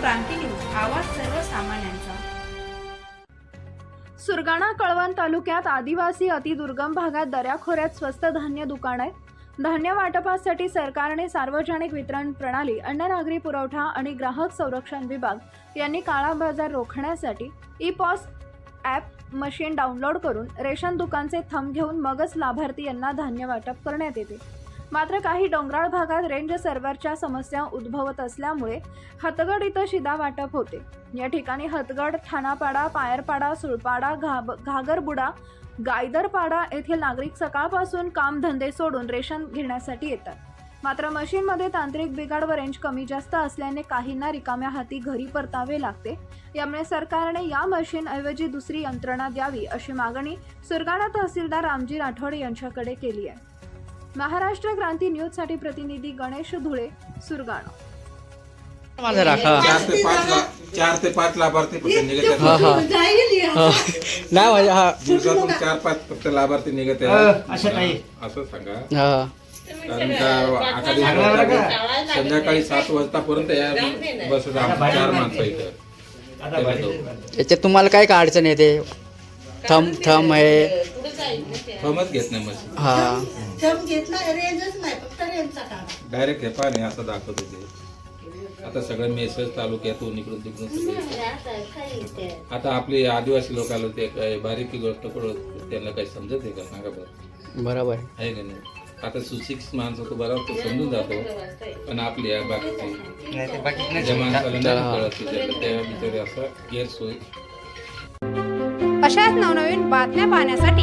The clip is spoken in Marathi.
क्रांती न्यूज आवाज सर्वसामान्यांचा. सुरगाणा कळवण तालुक्यात आदिवासी अतिदुर्गम भागात दऱ्याखोऱ्यात स्वस्त धान्य दुकान आहे धान्य वाटपासाठी सरकारने सार्वजनिक वितरण प्रणाली अन्न नागरी पुरवठा आणि ग्राहक संरक्षण विभाग यांनी काळा बाजार रोखण्यासाठी E POS app machine download करून रेशन दुकानचे थंब घेऊन मगच लाभार्थी यांना धान्य वाटप करण्यात येते. मात्र काही डोंगराळ भागात रेंज सर्व्हरच्या समस्या उद्भवत असल्यामुळे हतगड इथं शिदा वाटप होते. या ठिकाणी हतगड ठाणापाडा पायरपाडा सुळपाडा घाब घागरबुडा गायदरपाडा येथील नागरिक सकाळपासून कामधंदे सोडून रेशन घेण्यासाठी येतात. मात्र मशीनमध्ये तांत्रिक बिघाड व रेंज कमी जास्त असल्याने काहींना रिकाम्या हाती घरी परतावे लागते. यामुळे सरकारने या मशीनऐवजी दुसरी यंत्रणा द्यावी अशी मागणी सुरगाणा तहसीलदार रामजी राठोड यांच्याकडे केली आहे. महाराष्ट्र क्रांती न्यूजसाठी प्रतिनिधी गणेश धुळे सुरगाणा. माझा राखा. चार ते पाच चार ते पाच लाभार्थी फक्त निघत हा आहेत हा हा. नाही माझ्या हा. दिवसातून चार पाच फक्त लाभार्थी निघत आहेत. असं सांगा. हा. कारण का आता दिवसात संध्याकाळी सात वाजतापर्यंत या बस चार माणसं इथं. याच्यात तुम्हाला काय काय अडचण येते? थम थम आहे. फॉर्मच घेत नाही मशीन. हा. थंब घेतला रेंजच नाही फक्त रेंजचा काढा. डायरेक्ट हे पाणी असं दाखवत होते आता सगळे मेसेज तालुक्यातून इकडून तिकडून सगळे. आता आपले आदिवासी लोकांना ते काय बारीकी गोष्ट कळत त्यांना काही समजत आहे का? सांगा बरं. बरोबर. आहे का नाही? आता सुशिक्षित माणसं तो बरोबर तो समजून जातो. पण आपली या बाकीची ज्या माणसाला नाही कळत तिच्यातलं त्या बिचारे असं गैरसोय अशाच नवनवीन बातम्या पाहण्यासाठी